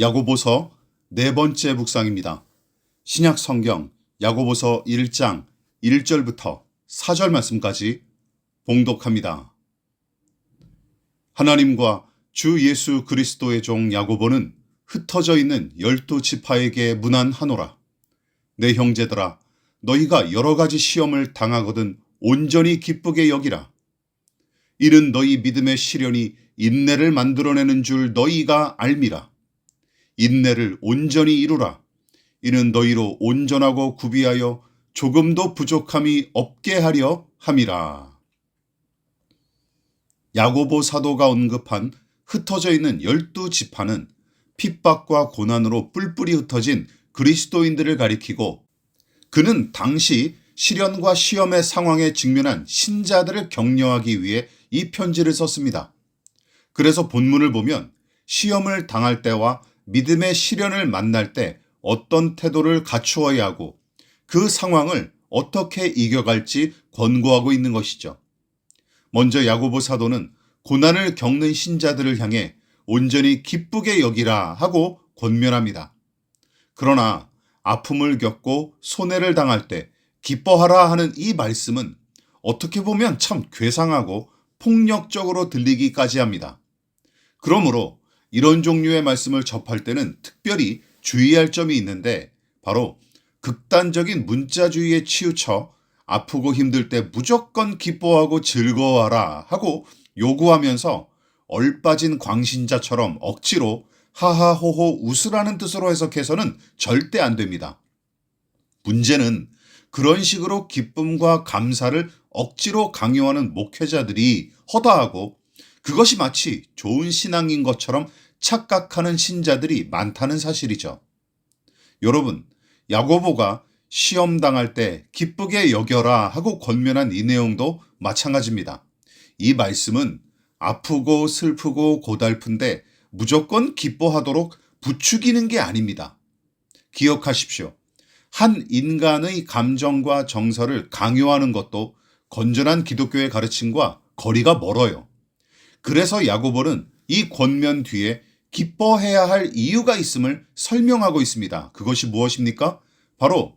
야고보서 네 번째 묵상입니다. 신약 성경 야고보서 1장 1절부터 4절 말씀까지 봉독합니다. 하나님과 주 예수 그리스도의 종 야고보는 흩어져 있는 열두 지파에게 문안하노라. 내 형제들아, 너희가 여러 가지 시험을 당하거든 온전히 기쁘게 여기라. 이는 너희 믿음의 시련이 인내를 만들어내는 줄 너희가 알미라. 인내를 온전히 이루라. 이는 너희로 온전하고 구비하여 조금도 부족함이 없게 하려 함이라. 야고보 사도가 언급한 흩어져 있는 열두 지파는 핍박과 고난으로 뿔뿔이 흩어진 그리스도인들을 가리키고 그는 당시 시련과 시험의 상황에 직면한 신자들을 격려하기 위해 이 편지를 썼습니다. 그래서 본문을 보면 시험을 당할 때와 믿음의 시련을 만날 때 어떤 태도를 갖추어야 하고 그 상황을 어떻게 이겨갈지 권고하고 있는 것이죠. 먼저 야고보 사도는 고난을 겪는 신자들을 향해 온전히 기쁘게 여기라 하고 권면합니다. 그러나 아픔을 겪고 손해를 당할 때 기뻐하라 하는 이 말씀은 어떻게 보면 참 괴상하고 폭력적으로 들리기까지 합니다. 그러므로 이런 종류의 말씀을 접할 때는 특별히 주의할 점이 있는데 바로 극단적인 문자주의에 치우쳐 아프고 힘들 때 무조건 기뻐하고 즐거워하라 하고 요구하면서 얼빠진 광신자처럼 억지로 하하호호 웃으라는 뜻으로 해석해서는 절대 안 됩니다. 문제는 그런 식으로 기쁨과 감사를 억지로 강요하는 목회자들이 허다하고 그것이 마치 좋은 신앙인 것처럼 착각하는 신자들이 많다는 사실이죠. 여러분, 야고보가 시험 당할 때 기쁘게 여겨라 하고 권면한 이 내용도 마찬가지입니다. 이 말씀은 아프고 슬프고 고달픈데 무조건 기뻐하도록 부추기는 게 아닙니다. 기억하십시오. 한 인간의 감정과 정서를 강요하는 것도 건전한 기독교의 가르침과 거리가 멀어요. 그래서 야고보는 이 권면 뒤에 기뻐해야 할 이유가 있음을 설명하고 있습니다. 그것이 무엇입니까? 바로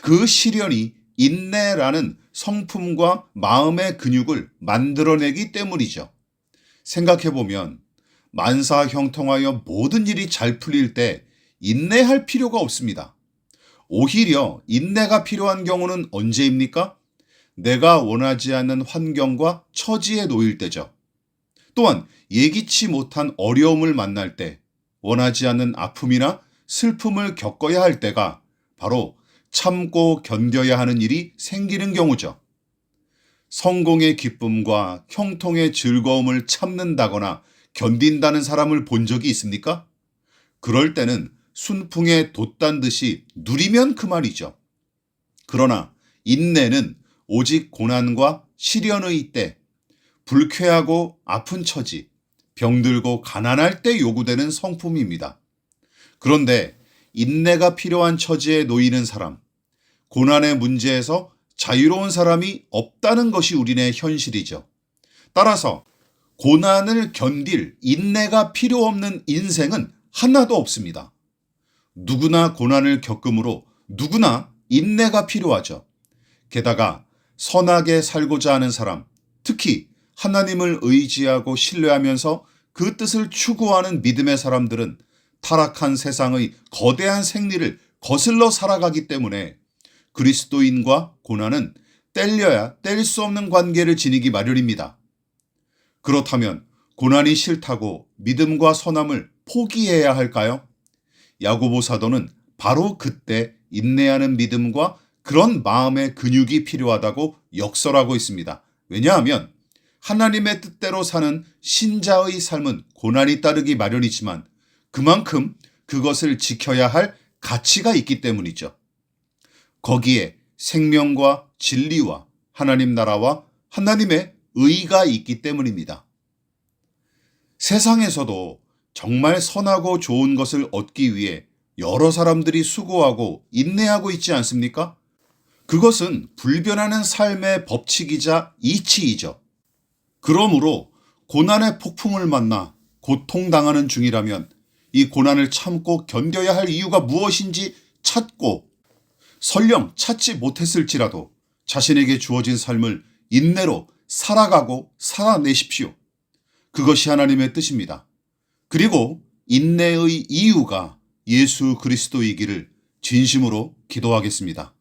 그 시련이 인내라는 성품과 마음의 근육을 만들어내기 때문이죠. 생각해보면 만사 형통하여 모든 일이 잘 풀릴 때 인내할 필요가 없습니다. 오히려 인내가 필요한 경우는 언제입니까? 내가 원하지 않는 환경과 처지에 놓일 때죠. 또한 예기치 못한 어려움을 만날 때, 원하지 않는 아픔이나 슬픔을 겪어야 할 때가 바로 참고 견뎌야 하는 일이 생기는 경우죠. 성공의 기쁨과 형통의 즐거움을 참는다거나 견딘다는 사람을 본 적이 있습니까? 그럴 때는 순풍에 돛단 듯이 누리면 그만이죠. 그러나 인내는 오직 고난과 시련의 때, 불쾌하고 아픈 처지, 병들고 가난할 때 요구되는 성품입니다. 그런데 인내가 필요한 처지에 놓이는 사람, 고난의 문제에서 자유로운 사람이 없다는 것이 우리네 현실이죠. 따라서 고난을 견딜 인내가 필요 없는 인생은 하나도 없습니다. 누구나 고난을 겪음으로 누구나 인내가 필요하죠. 게다가 선하게 살고자 하는 사람, 특히 하나님을 의지하고 신뢰하면서 그 뜻을 추구하는 믿음의 사람들은 타락한 세상의 거대한 생리를 거슬러 살아가기 때문에 그리스도인과 고난은 뗄려야 뗄 수 없는 관계를 지니기 마련입니다. 그렇다면 고난이 싫다고 믿음과 선함을 포기해야 할까요? 야고보 사도는 바로 그때 인내하는 믿음과 그런 마음의 근육이 필요하다고 역설하고 있습니다. 왜냐하면 하나님의 뜻대로 사는 신자의 삶은 고난이 따르기 마련이지만 그만큼 그것을 지켜야 할 가치가 있기 때문이죠. 거기에 생명과 진리와 하나님 나라와 하나님의 의가 있기 때문입니다. 세상에서도 정말 선하고 좋은 것을 얻기 위해 여러 사람들이 수고하고 인내하고 있지 않습니까? 그것은 불변하는 삶의 법칙이자 이치이죠. 그러므로 고난의 폭풍을 만나 고통당하는 중이라면 이 고난을 참고 견뎌야 할 이유가 무엇인지 찾고 설령 찾지 못했을지라도 자신에게 주어진 삶을 인내로 살아가고 살아내십시오. 그것이 하나님의 뜻입니다. 그리고 인내의 이유가 예수 그리스도이기를 진심으로 기도하겠습니다.